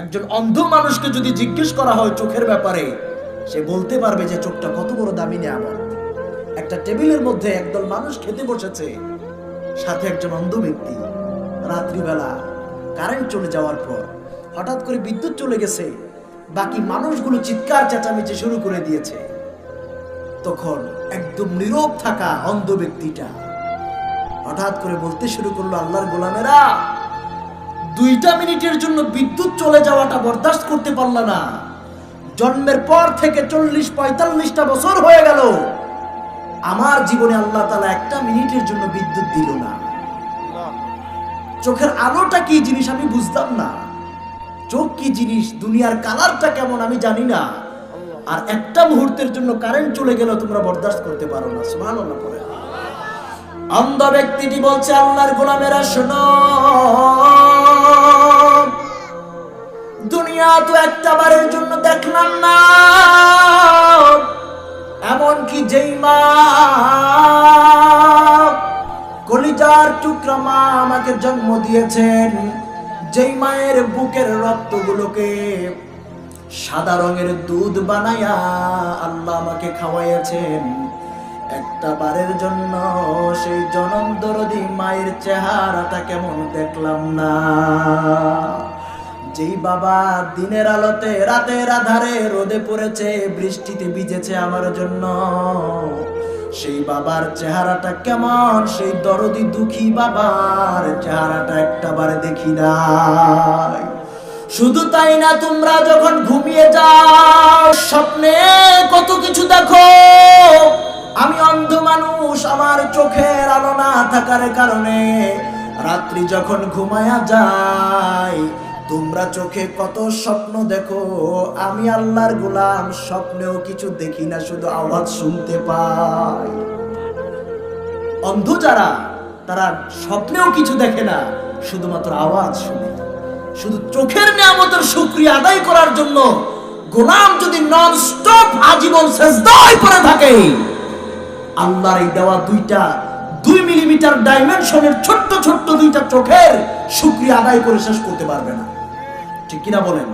একজন অন্ধ মানুষকে যদি জিজ্ঞেস করা হয় চোখের ব্যাপারে, সে বলতে পারবে যে চোখটা কত বড় দামি নিয়ামত। একটা টেবিলের মধ্যে একদল মানুষ খেতে বসেছে, সাথে একজন অন্ধ ব্যক্তি। রাত্রিবেলা কারেন্ট চলে যাওয়ার পর হঠাৎ করে বিদ্যুৎ চলে গেছে, বাকি মানুষগুলো চিৎকার চেঁচামেচি শুরু করে দিয়েছে। তখন একদম নীরব থাকা অন্ধ ব্যক্তিটা হঠাৎ করে বলতে শুরু করল, আল্লাহর গোলামেরা দুইটা মিনিটের জন্য বিদ্যুৎ চলে যাওয়াটা বরদাস্ত করতে পারল না। জন্মের পর থেকে চল্লিশ, পঁয়তাল্লিশটা বছর হয়ে গেল। আমার জীবনে আল্লাহ তালা একটা মিনিটের জন্য বিদ্যুৎ দিল না। চোখের আলোটা কি জিনিস আমি বুঝতাম না। চোখ কি জিনিস, দুনিয়ার কালারটা কেমন আমি জানি না। আর একটা মুহূর্তের জন্য কারেন্ট চলে গেল, তোমরা বরদাস্ত করতে পারো না। সুবহানাল্লাহ, পড়ে। অন্ধ ব্যক্তিটি বলছে, আল্লাহর গোলামেরা শোনো। তো একটা বারের জন্য দেখলাম না। এমন কি যেই মা কলিজার টুকরা মা আমাকে জন্ম দিয়েছেন, যেই মায়ের বুকের রক্তগুলোকে সাদা রঙের দুধ বানায়া আল্লাহ আমাকে খাওয়াইয়াছেন একটা বারের জন্য সেই জনম দরদি মায়ের চেহারাটা কেমন দেখলাম না। যেই বাবা দিনের আলোতে রাতের আধারে রোদে পড়েছে, বৃষ্টিতে ভিজেছে আমার জন্য। সেই বাবার চেহারাটা কেমন, সেই দরদি দুঃখী বাবার চেহারাটা একটা বারে দেখি নাই। শুধু তাই না, তোমরা যখন ঘুমিয়ে যাও, স্বপ্নে কত কিছু দেখো। আমি অন্ধ মানুষ, আমার চোখের আলো না থাকার কারণে রাত্রি যখন ঘুমায়া যায় তোমরা চোখে কত স্বপ্ন দেখো, আমি আল্লাহর গোলাম, স্বপ্নেও কিছু দেখি না, শুধু আওয়াজ শুনতে পাই। অন্ধ যারা, তারা স্বপ্নেও কিছু দেখে না, শুধুমাত্র আওয়াজ শুনে। শুধু চোখের নিয়ামতের শুক্রিয়া আদায় করার জন্য গোলাম যদি নন স্টপ আজীবন পড়ে থাকে, আল্লাহর এই দেওয়া দুইটা দুই মিলিমিটার ডাইমেনশনের ছোট্ট ছোট্ট দুইটা চোখের শুক্রিয়া আদায় করে শেষ করতে পারবে না। ঠিক কিনা বলেন?